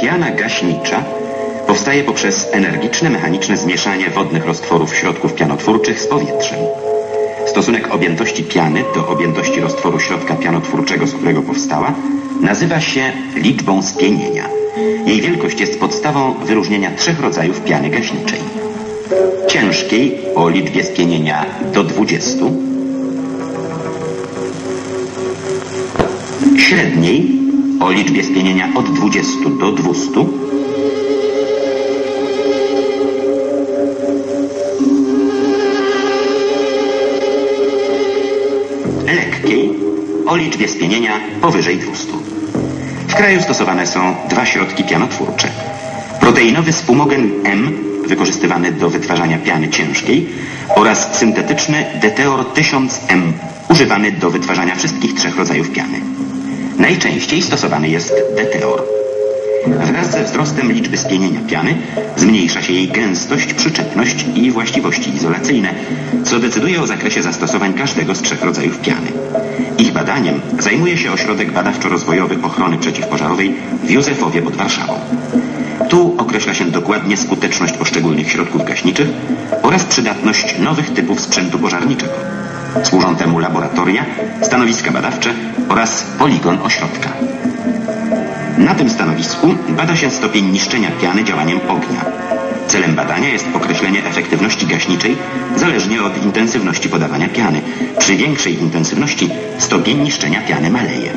Piana gaśnicza powstaje poprzez energiczne mechaniczne zmieszanie wodnych roztworów środków pianotwórczych z powietrzem. Stosunek objętości piany do objętości roztworu środka pianotwórczego, z którego powstała, nazywa się liczbą spienienia. Jej wielkość jest podstawą wyróżnienia trzech rodzajów piany gaśniczej. Ciężkiej o liczbie spienienia do 20, średniej o liczbie spienienia od 20 do 200, lekkiej o liczbie spienienia powyżej 200. W kraju stosowane są dwa środki pianotwórcze. Proteinowy spumogen M, wykorzystywany do wytwarzania piany ciężkiej oraz syntetyczny Deteor 1000M, używany do wytwarzania wszystkich trzech rodzajów piany. Najczęściej stosowany jest Deteor. Wraz ze wzrostem liczby spienienia piany zmniejsza się jej gęstość, przyczepność i właściwości izolacyjne, co decyduje o zakresie zastosowań każdego z trzech rodzajów piany. Ich badaniem zajmuje się Ośrodek Badawczo-Rozwojowy Ochrony Przeciwpożarowej w Józefowie pod Warszawą. Tu określa się dokładnie skuteczność poszczególnych środków gaśniczych oraz przydatność nowych typów sprzętu pożarniczego. Służą temu laboratoria, stanowiska badawcze oraz poligon ośrodka. Na tym stanowisku bada się stopień niszczenia piany działaniem ognia. Celem badania jest określenie efektywności gaśniczej zależnie od intensywności podawania piany. Przy większej intensywności stopień niszczenia piany maleje.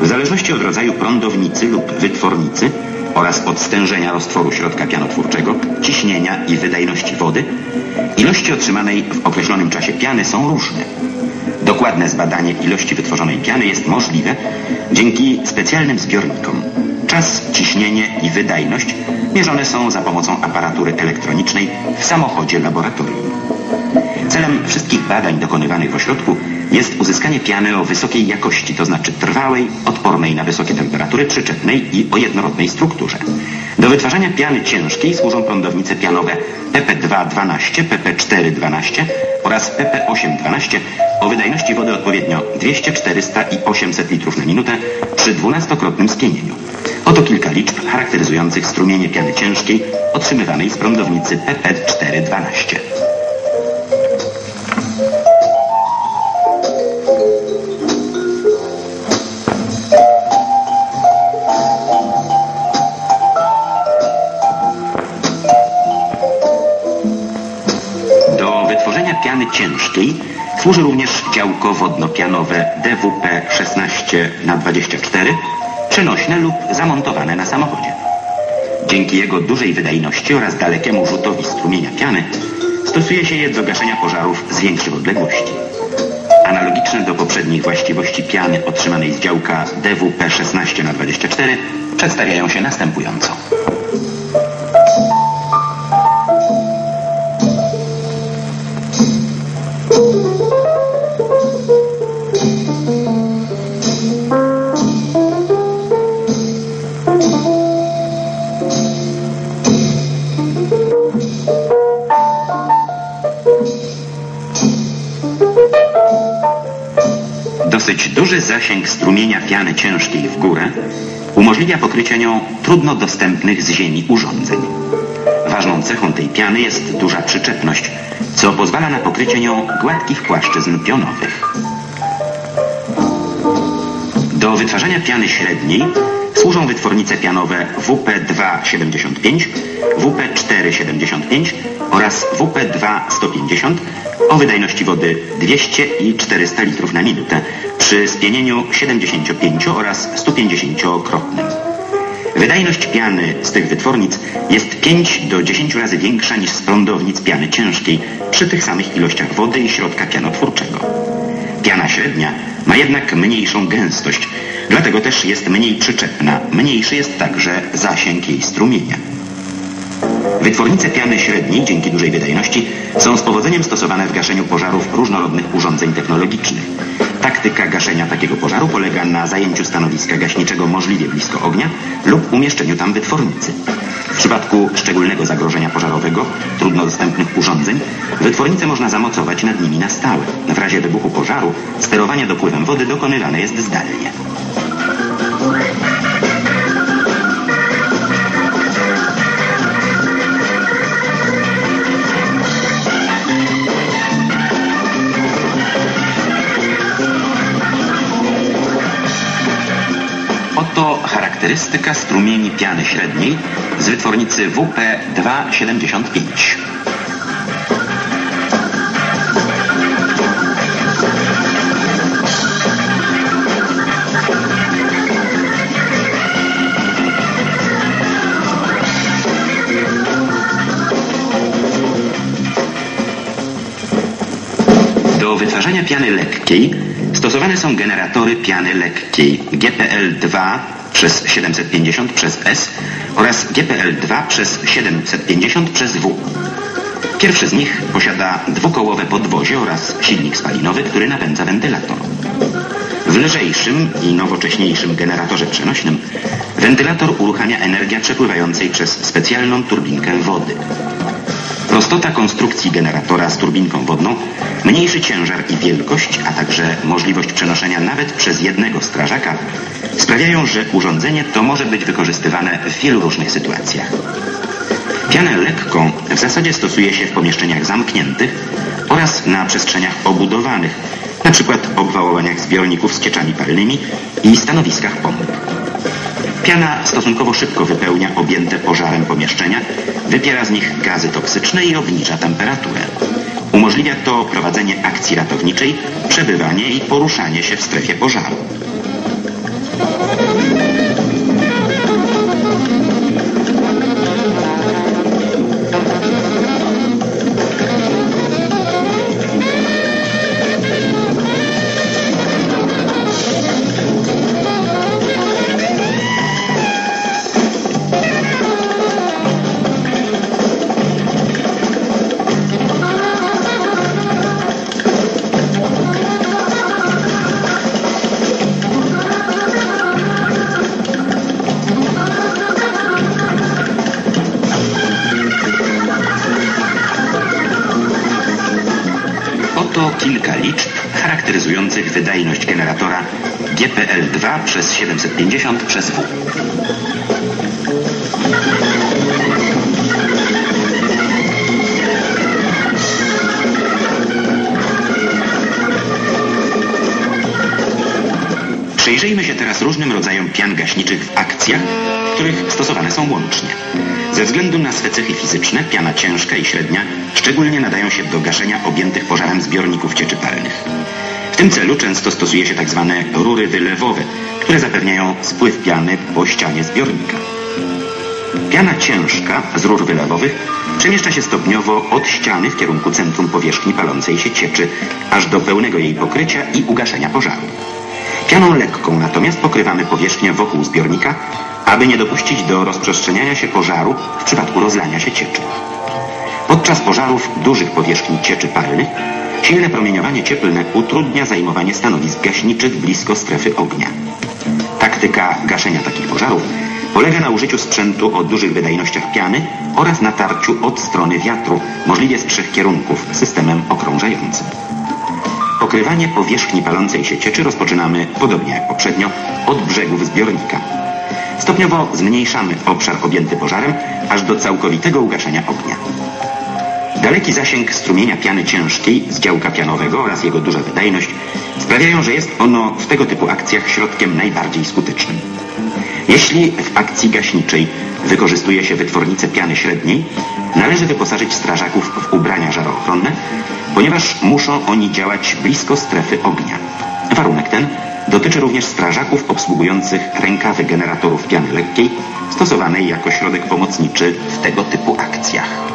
W zależności od rodzaju prądownicy lub wytwornicy oraz od stężenia roztworu środka pianotwórczego, ciśnienia i wydajności wody, ilości otrzymanej w określonym czasie piany są różne. Dokładne zbadanie ilości wytworzonej piany jest możliwe dzięki specjalnym zbiornikom. Czas, ciśnienie i wydajność mierzone są za pomocą aparatury elektronicznej w samochodzie laboratorium. Celem wszystkich badań dokonywanych w ośrodku jest uzyskanie piany o wysokiej jakości, to znaczy trwałej, odpornej na wysokie temperatury, przyczepnej i o jednorodnej strukturze. Do wytwarzania piany ciężkiej służą prądownice pianowe PP212, PP412 oraz PP812 o wydajności wody odpowiednio 200, 400 i 800 litrów na minutę przy dwunastokrotnym spienieniu. Oto kilka liczb charakteryzujących strumienie piany ciężkiej otrzymywanej z prądownicy PP412. Do wytworzenia piany ciężkiej służy również działko wodno-pianowe DWP 16 na 24 przenośne lub zamontowane na samochodzie. Dzięki jego dużej wydajności oraz dalekiemu rzutowi strumienia piany stosuje się je do gaszenia pożarów z większych odległości. Analogiczne do poprzednich właściwości piany otrzymanej z działka DWP 16 na 24 przedstawiają się następująco. Dosyć duży zasięg strumienia piany ciężkiej w górę umożliwia pokrycie nią trudno dostępnych z ziemi urządzeń. Ważną cechą tej piany jest duża przyczepność, co pozwala na pokrycie nią gładkich płaszczyzn pionowych. Do wytwarzania piany średniej służą wytwornice pianowe WP275, WP475 oraz WP2150 o wydajności wody 200 i 400 litrów na minutę przy spienieniu 75 oraz 150-krotnym. Wydajność piany z tych wytwornic jest 5 do 10 razy większa niż z prądownic piany ciężkiej przy tych samych ilościach wody i środka pianotwórczego. Piana średnia ma jednak mniejszą gęstość, dlatego też jest mniej przyczepna. Mniejszy jest także zasięg jej strumienia. Wytwornice piany średniej dzięki dużej wydajności są z powodzeniem stosowane w gaszeniu pożarów różnorodnych urządzeń technologicznych. Taktyka gaszenia takiego pożaru polega na zajęciu stanowiska gaśniczego możliwie blisko ognia lub umieszczeniu tam wytwornicy. W przypadku szczególnego zagrożenia pożarowego, trudno dostępnych urządzeń, wytwornice można zamocować nad nimi na stałe. W razie wybuchu pożaru sterowanie dopływem wody dokonywane jest zdalnie. Charakterystyka strumieni piany średniej z wytwornicy WP275. Do wytwarzania piany lekkiej stosowane są generatory piany lekkiej GPL-2 przez 750 przez S oraz GPL-2 przez 750 przez W. Pierwszy z nich posiada dwukołowe podwozie oraz silnik spalinowy, który napędza wentylator. W lżejszym i nowocześniejszym generatorze przenośnym wentylator uruchamia energię przepływającej przez specjalną turbinkę wody. Prostota konstrukcji generatora z turbinką wodną, mniejszy ciężar i wielkość, a także możliwość przenoszenia nawet przez jednego strażaka sprawiają, że urządzenie to może być wykorzystywane w wielu różnych sytuacjach. Pianę lekką w zasadzie stosuje się w pomieszczeniach zamkniętych oraz na przestrzeniach obudowanych, np. obwałowaniach zbiorników z cieczami palnymi i stanowiskach pomp. Piana stosunkowo szybko wypełnia objęte pożarem pomieszczenia, wypiera z nich gazy toksyczne i obniża temperaturę. Umożliwia to prowadzenie akcji ratowniczej, przebywanie i poruszanie się w strefie pożaru. Kilka liczb charakteryzujących wydajność generatora GPL-2 przez 750 przez W. Przyjrzyjmy się teraz różnym rodzajom pian gaśniczych w akcjach, w których stosowane są łącznie. Ze względu na swe cechy fizyczne, piana ciężka i średnia szczególnie nadają się do gaszenia objętych pożarem zbiorników cieczy palnych. W tym celu często stosuje się tzw. rury wylewowe, które zapewniają spływ piany po ścianie zbiornika. Piana ciężka z rur wylewowych przemieszcza się stopniowo od ściany w kierunku centrum powierzchni palącej się cieczy, aż do pełnego jej pokrycia i ugaszenia pożaru. Pianą lekką natomiast pokrywamy powierzchnię wokół zbiornika, aby nie dopuścić do rozprzestrzeniania się pożaru w przypadku rozlania się cieczy. Podczas pożarów dużych powierzchni cieczy palnych silne promieniowanie cieplne utrudnia zajmowanie stanowisk gaśniczych blisko strefy ognia. Taktyka gaszenia takich pożarów polega na użyciu sprzętu o dużych wydajnościach piany oraz natarciu od strony wiatru, możliwie z trzech kierunków, systemem okrążającym. Pokrywanie powierzchni palącej się cieczy rozpoczynamy, podobnie jak poprzednio, od brzegów zbiornika. Stopniowo zmniejszamy obszar objęty pożarem, aż do całkowitego ugaszenia ognia. Daleki zasięg strumienia piany ciężkiej z działka pianowego oraz jego duża wydajność sprawiają, że jest ono w tego typu akcjach środkiem najbardziej skutecznym. Jeśli w akcji gaśniczej wykorzystuje się wytwornicę piany średniej, należy wyposażyć strażaków w ubrania żarochronne, ponieważ muszą oni działać blisko strefy ognia. Warunek ten dotyczy również strażaków obsługujących rękawy generatorów piany lekkiej, stosowanej jako środek pomocniczy w tego typu akcjach.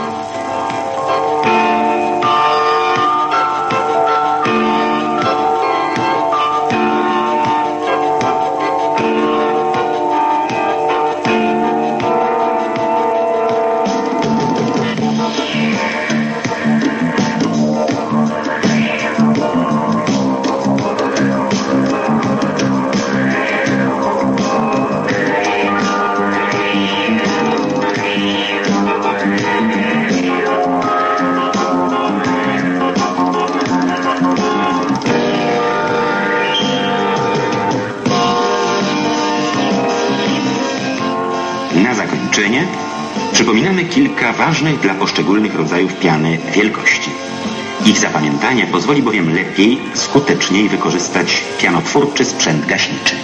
Przypominamy kilka ważnych dla poszczególnych rodzajów piany wielkości. Ich zapamiętanie pozwoli bowiem lepiej, skuteczniej wykorzystać pianotwórczy sprzęt gaśniczy.